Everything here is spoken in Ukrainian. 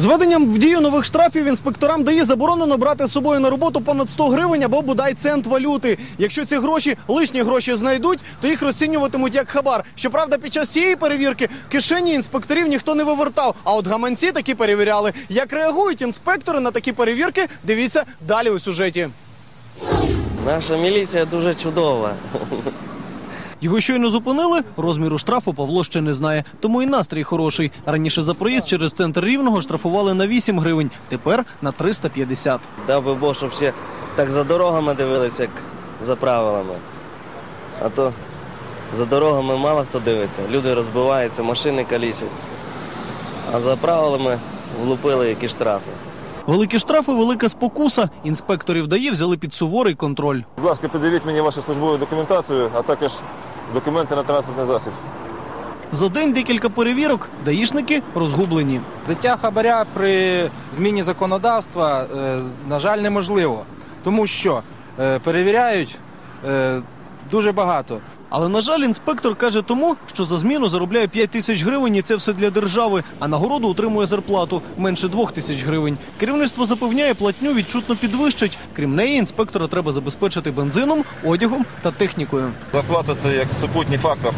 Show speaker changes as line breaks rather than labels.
З введенням в дію нових штрафів інспекторам дає заборонено брати з собою на роботу понад 100 гривень або бодай цент валюти. Якщо ці гроші лишні гроші знайдуть, то їх розцінюватимуть як хабар. Щоправда, під час цієї перевірки кишені інспекторів ніхто не вивертав. А от гаманці такі перевіряли. Як реагують інспектори на такі перевірки? Дивіться далі у сюжеті.
Наша міліція дуже чудова.
Його щойно зупинили. Розміру штрафу Павло ще не знає, тому і настрій хороший. Раніше за проїзд через центр рівного штрафували на 8 гривень, тепер на 350.
Дав би Бог, щоб ще так за дорогами дивилися, як за правилами. А то за дорогами мало хто дивиться. Люди розбиваються, машини калічать. А за правилами влупили які штрафи.
Великі штрафи, велика спокуса. Інспекторів дає взяли під суворий контроль.
Будь ласка, підивіть мені вашу службову документацію, а також документи на транспортний засіб.
За день декілька перевірок. Даїшники розгублені.
Взяття хабаря при зміні законодавства, е, на жаль, неможливо, тому що е, перевіряють е, дуже багато.
Але на жаль, інспектор каже тому, що за зміну заробляє 5 тисяч гривень, і це все для держави. А нагороду отримує зарплату менше 2 тисяч гривень. Керівництво запевняє, платню відчутно підвищать. Крім неї, інспектора треба забезпечити бензином, одягом та технікою.
Зарплата це як супутній фактор